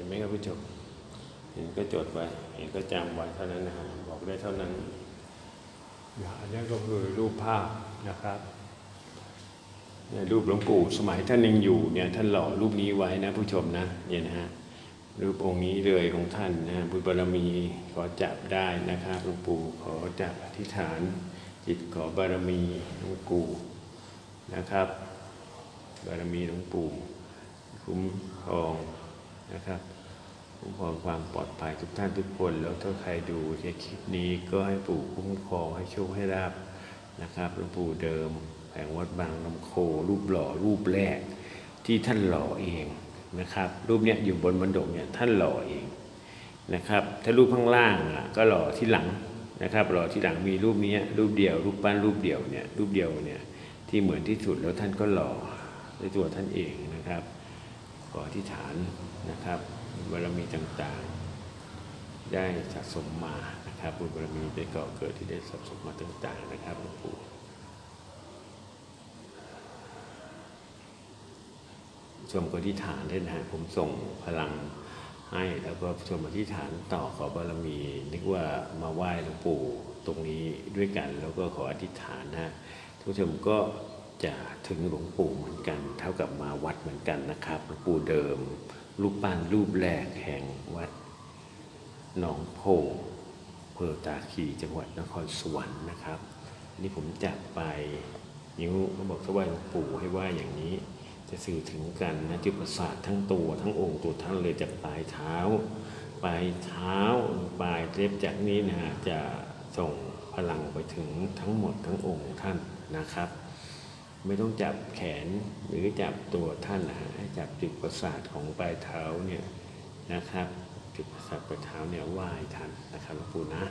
ห็นไหมครับผู้ชมเห็นก็จดไว้ เห็นก็จำไว้เท่านั้นนะฮะบอกได้เท่านั้นอันนี้ก็คือรูปภาพนะครับเนี่ยรูปหลวงปู่สมัยท่านยังอยู่เนี่ยท่านหล่อรูปนี้ไว้นะผู้ชมนะเนี่ยนะฮะรูปองค์นี้เลยของท่านนะบุญบารมีขอจับได้นะครับหลวงปู่ขอจับอธิษฐาน จิตขอบารมีหลวงปู่นะครับ บารมีหลวงปู่คุ้มครอง นะครับคุ้มครองความปลอดภัยทุกท่านทุกคน แล้วถ้าใครดูในคลิปนี้ก็ให้ปู่คุ้มครองให้โชคให้ราบนะครับหลวงปู่เดิมแผงวัดบางลำโครูปหล่อรูปแรกที่ท่านหล่อเองนะครับ รูปเนี้ยอยู่บนบันดกเนี่ยท่านหล่อเองนะครับ ถ้ารูปข้างล่างอะก็หล่อที่หลังนะครับหล่อที่หลังมีรูปนี้รูปเดียว รูปปั้นรูปเดียวเนี่ยรูปเดียวเนี่ยที่เหมือนที่สุดแล้วท่านก็หล่อด้วยตัวท่านเองนะครับขออธิษฐาน นะครับบารมีต่างๆ ได้สะสมมานะครับบุญบารมีได้ก่อเกิดที่ได้สะสมมาต่างๆนะครับหลวงปู่ชมก็อธิษฐานได้นะผมส่งพลังให้แล้วก็ชมอธิษฐานต่อขอบารมีนึกว่ามาไหว้หลวงปู่ตรงนี้ด้วยกันแล้วก็ขออธิษฐานนะทุกชมก็จะถึงหลวงปู่เหมือนกัน เท่ากับมาวัดเหมือนกันนะครับหลวงปู่เดิม รูปปั้นรูปแรกแห่งวัดหนองโพเภอตาคีจังหวัดนครสวรรค์นะครับอันนี่ผมจับไปนิ้วก็บอกถ้าไหลวงปู่ให้ไหว้อย่างนี้จะสื่อถึงกันนะจุดประสาททั้งตัวทั้งองค์ตัวท่านเลยจากปลายเท้า ปลายเท้าปลายเล็บจากนี้นะจะส่งพลังไปถึงทั้งหมดทั้งองค์ท่านนะครับ ไม่ต้องจับแขนหรือจับตัวท่านนะฮะให้จับจุดประสาทของปลายเท้าเนี่ยนะครับ จุดประสาทปลายเท้าเนี่ยไหว้ท่านนะครับหลวงปู่นะ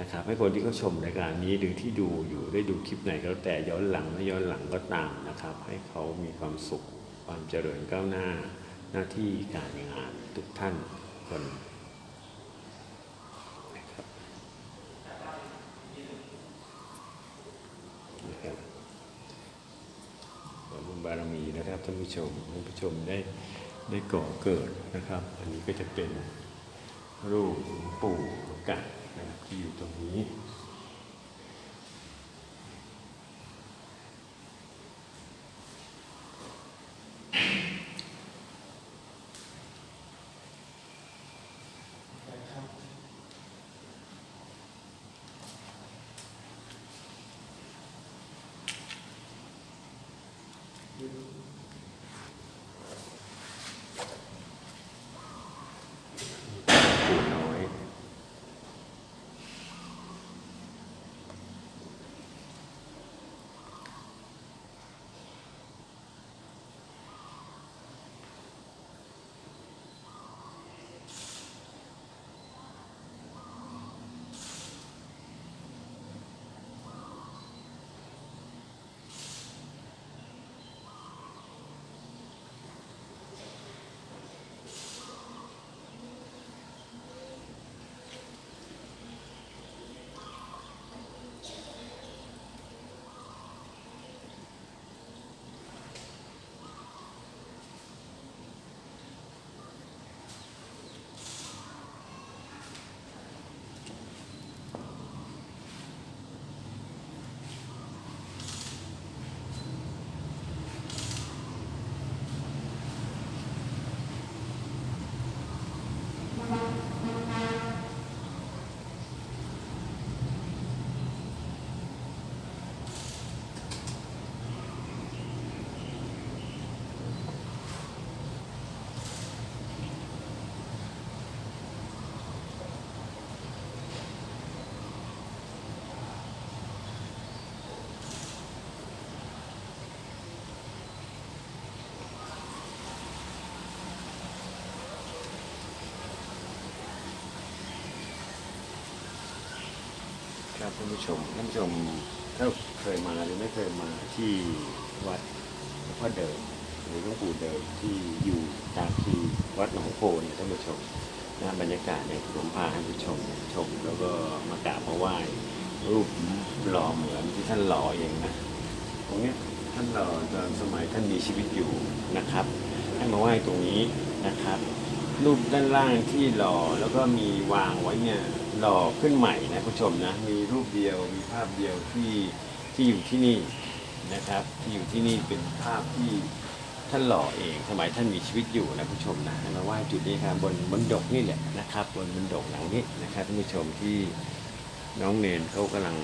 นะครับให้คนที่เขาชมรายการนี้หรือที่ดูอยู่ได้ดูคลิปไหนก็แล้วแต่ย้อนหลังไม่ย้อนหลังก็ตามนะครับ ให้เขามีความสุขความเจริญก้าวหน้าหน้าที่การงานทุกท่านคนนะครับนะครับ ขอบุญบารมีนะครับ ท่านผู้ชมท่านผู้ชมได้ได้ก่อเกิดนะครับ อันนี้ก็จะเป็นรูปปู่กันนะครับที่อยู่ตรงนี้ ครับท่านผู้ชมท่านผู้ชมถ้าเคยมาหรือไม่เคยมาที่วัดหลวงพ่อเดิมหรือหลวงปู่เดิมที่อยู่ตาคีวัดหนองโพเนี่ยท่านผู้ชมนะบรรยากาศเนี่ยผมพาท่านผู้ชมชม แล้วก็มากราบมาไหว้รูปหล่อเหมือนที่ท่านหล่อเองนะตรงเนี้ยท่านหล่อตอนสมัยท่านมีชีวิตอยู่นะครับให้มาไหว้ตรงนี้นะครับ รูปด้านล่างที่หล่อแล้วก็มีวางไว้เนี่ยหล่อขึ้นใหม่นะผู้ชมนะมีรูปเดียวมีภาพเดียวที่ที่อยู่ที่นี่นะครับที่อยู่ที่นี่เป็นภาพที่ท่านหล่อเองสมัยท่านมีชีวิตอยู่นะผู้ชมนะมาไหว้จุดนี้ครับบนบนดกนี่แหละนะครับ บนบนดกหลังนี้นะครับท่านผู้ชมที่น้องเนนเขากำลัง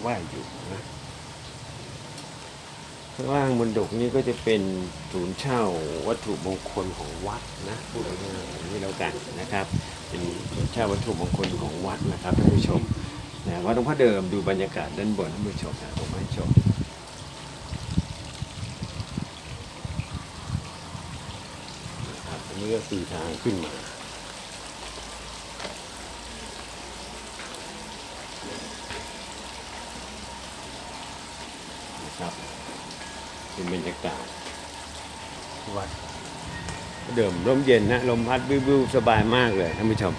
ไหว้อยู่นะ ข้างล่างบนดกนี้ก็จะเป็นศูนย์เช่าวัตถุมงคลของวัดนะพูดง่ายๆนี้แล้วกันนะครับ เป็นศูนย์เช่าวัตถุมงคลของวัดนะครับท่านผู้ชมนะวัดหลวงพ่อเดิมดูบรรยากาศด้านบนท่านผู้ชมนะผมให้ชมนะครับอันนี้ก็คือทางขึ้นมานะครับ เป็นบรรยากาศวัดเดิมร่มเย็นนะ ลมพัดวิวๆสบายมากเลยท่านผู้ชม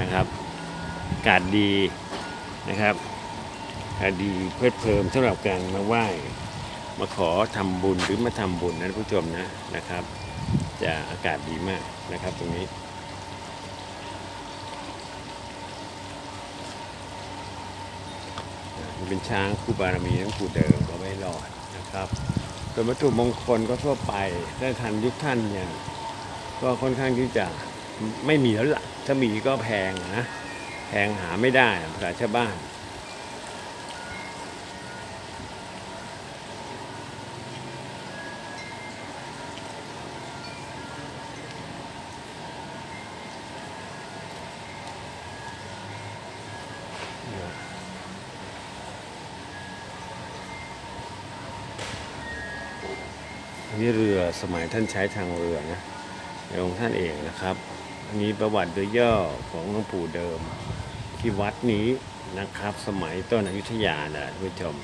นะครับอากาศดีนะครับอากาศดีเพลิดเพลิมสำหรับการมาไหว้มาขอทำบุญหรือมาทำบุญนะท่านผู้ชมนะนะครับ จะอากาศดีมากนะครับตรงนี้นี่เป็นช้างคู่บารมีทั้งคู่เดิมก็ไม่รอดนะครับ ส่วนวัตถุมงคลก็ทั่วไปถ้าทันยุคท่านเนี่ยก็ค่อนข้างที่จะไม่มีแล้วล่ะถ้ามีก็แพงนะแพงหาไม่ได้ภาษาชาวบ้าน อันนี้เรือสมัยท่านใช้ทางเรือนะในองค์ท่านเองนะครับ อันนี้ประวัติโดยย่อของหลวงปู่เดิม ที่วัดนี้นะครับ สมัยต้นอยุธยานะท่านผู้ชม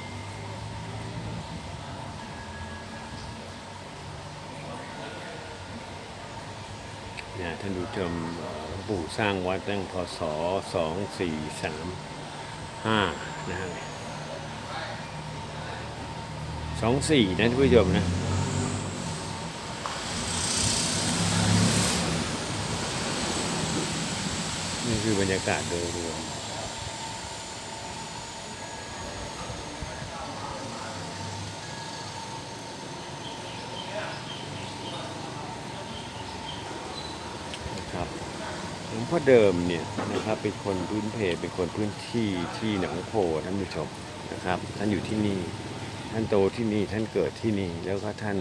เนี่ยท่านผู้ชมหลวงปู่สร้างวัดตั้งพศสองสี่สามห้านะฮะสองสี่นะท่านผู้ชมนะ นี่ คือบรรยากาศโดยรวมนะครับหลวงพ่อเดิมเนี่ยนะครับเป็นคนพื้นเพเป็นคนพื้นที่ที่หนองโพท่านผู้ชมนะครับ ท่านอยู่ที่นี่ ท่านโตที่นี่ท่านเกิดที่นี่ แล้วก็ท่าน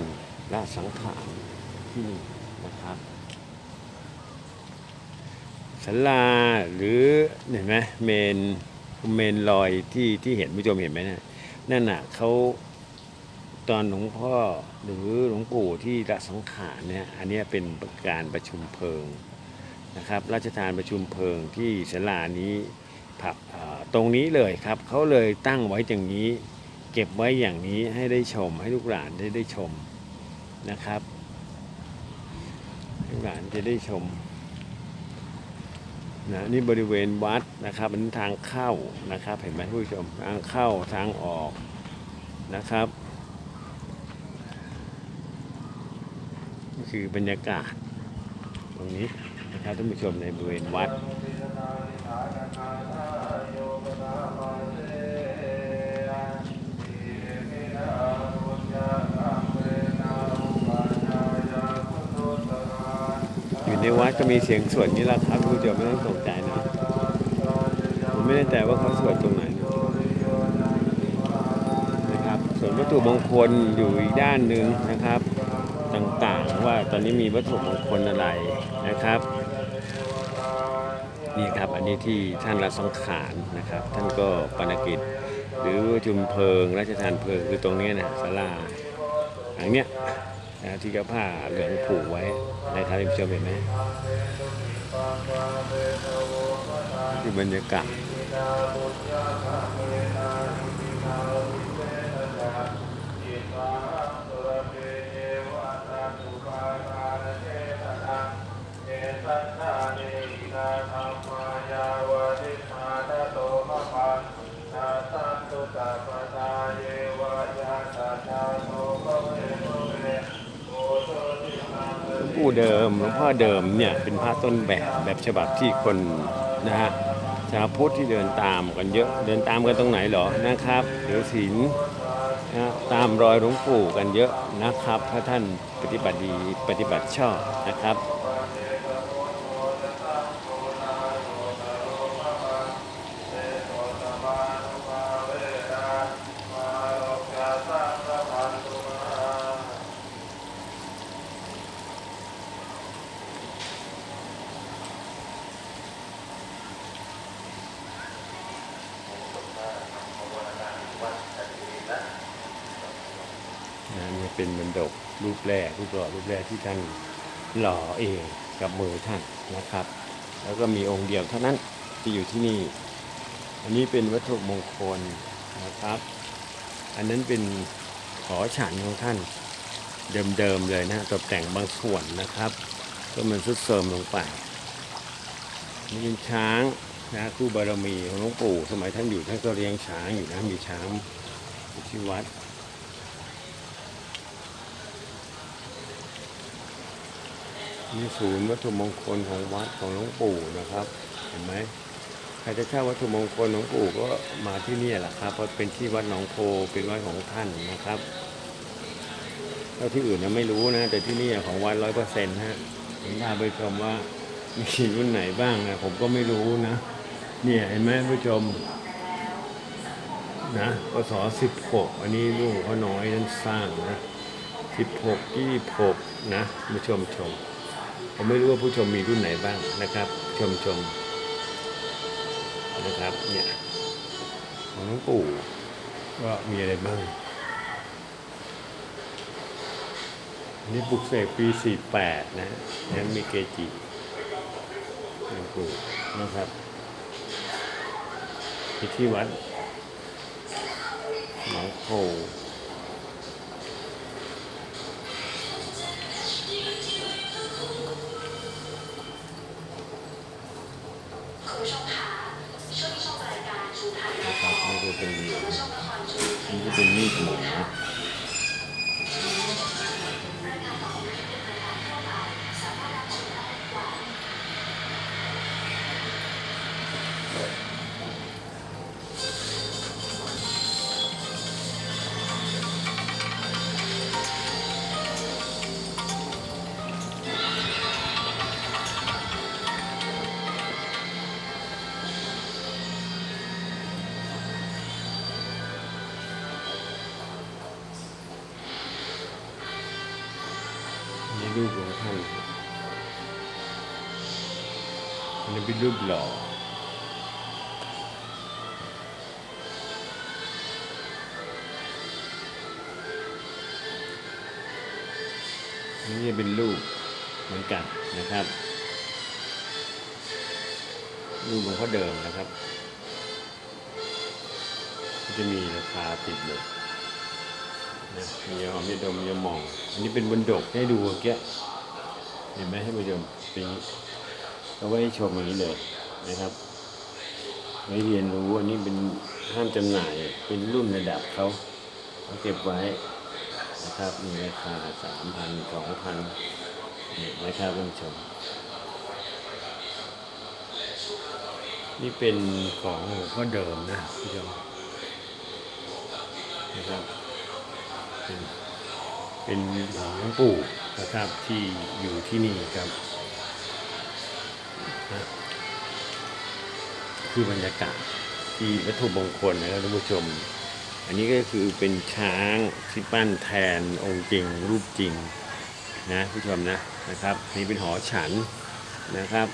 ละสังขารที่นี่นะครับ ศาลาหรือเห็นไหมเมนเมนลอยที่ที่เห็นผู้ชมเห็นไหมนะนั่นน่ะเขาตอนหลวงพ่อหรือหลวงปู่ที่ละสังขารเนี่ยอันนี้เป็นการประชุมเพลิงนะครับราชทานประชุมเพลิงที่ศาลานี้ผับตรงนี้เลยครับเขาเลยตั้งไว้อย่างนี้ เก็บไว้อย่างนี้ให้ได้ชม ให้ลูกหลานได้ได้ชมนะครับลูกหลานจะได้ชม นะนี่บริเวณวัดนะครับเป็นทางเข้านะครับ เห็นไหมผู้ชมทางเข้าทางออกนะครับคือบรรยากาศ ตรงนี้นะครับท่านผู้ชมในบริเวณวัด ในวัดก็มีเสียงสวดนี่แหละครับผู้ชมไม่ต้องตกใจนะผมไม่แน่ใจว่าเขาสวดตรงไหนนะครับส่วนวัตถุมงคลอยู่อีกด้านหนึ่งนะครับ ต่างๆว่าตอนนี้มีวัตถุมงคลอะไรนะครับนี่ครับอันนี้ที่ท่านละสังขารนะครับ ท่านก็ปนกิจ หรือชุมเพลิงราชทานเพลิงคือตรงนี้นะศาลาอันเนี้ยนะที่กระผ้าเหลืองผูกไว้ นะครับท่านผู้ชมเห็นไหมคือบรรยากาศปปู่เดิมหลวงพ่อเดิมเนี่ยเป็นพระต้นแบบแบบฉบับที่คนนะฮะชาวพุทธที่เดินตามกันเยอะเดินตามกันตรงไหนหรอนะครับเดี๋ยวศีลนะตามรอยหลวงปู่กันเยอะนะครับ ถ้าท่านปฏิบัติดีปฏิบัติชอบนะครับ เป็นมนดกรูปแรกรูปหล่อรูปแรกที่ท่านหล่อเองกับมือท่านนะครับ แล้วก็มีองค์เดียวเท่านั้นที่อยู่ที่นี่ อันนี้เป็นวัตถุมงคลนะครับ อันนั้นเป็นขอฉันของท่านเดิมๆเลยนะตกแต่งบางส่วนนะครับ ก็มันสุดเสริมลงไปนี่เป็นช้างนะคู่บารมีของหลวงปู่สมัยท่านอยู่ท่านก็เลี้ยงช้างอยู่นะมีช้างอยู่ที่วัด มีศูนย์วัตถุมงคลของวัดของหลวงปู่นะครับ เห็นไหมใครจะเช่าวัตถุมงคลหลวงปู่ก็มาที่นี่แหละครับ เพราะเป็นที่วัดหนองโพเป็นวัดของท่านนะครับแล้วที่อื่นยังไม่รู้นะ แต่ที่นี่ของวัดร้อยเปอร์เซ็นต์ฮะผมพาไปชมว่ามีรุ่นไหนบ้างนะผมก็ไม่รู้นะ เนี่ยเห็นไหมผู้ชมนะพศสิบหกอันนี้ลูกเขาน้อยนั้นสร้างนะสิบหกยี่หกนะผู้ชมชม ผมไม่รู้ว่าผู้ชมมีรุ่นไหนบ้างนะครับ ชมชมนะครับ เนี่ยของหลวงปู่ก็มีอะไรบ้างอันนี้ปลุกเสกปี 48 นะนั้นมีเกจิหลวงปู่นะครับที่ที่วัดหนองโพ การชูไทยนะครับนี่ก็เป็นผู้ชมละครชูนี่ก็เป็นมีดหมู รูปหล่ออันนี่เป็นรูปเหมือนกันนะครับ รูปหลวงพ่อเดิมนะครับก็จะมีราคาติดเลยนะมีหอมมีดมมีหมอง อันนี้เป็นบนดกให้ดูเมื่อกี้เห็นไหมให้ผู้ชมเป็น อย่างนี้เอาไว้ให้ชมอย่างนี้เลยนะครับไว้เรียนรู้อันนี้เป็นห้ามจำหน่ายเป็นรุ่นระดับเขาเขาเก็บไว้นะครับมีราคาสามพันสองพันนี่นะครับท่านผู้ชม นี่เป็นของหลวงพ่อเดิมนะผู้ชมนะครับเป็นเป็นของหลวงปู่นะครับที่อยู่ที่นี่ครับ นะคือบรรยากาศที่วัตถุมงคลนะครับท่านผู้ชม อันนี้ก็คือเป็นช้างที่ปั้นแทนองค์จริงรูปจริงนะผู้ชมนะนะครับ นี่เป็นหอฉันนะครับ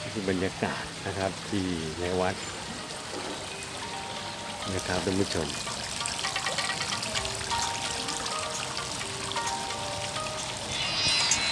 นี่คือบรรยากาศนะครับที่ในวัดนะครับท่านผู้ชม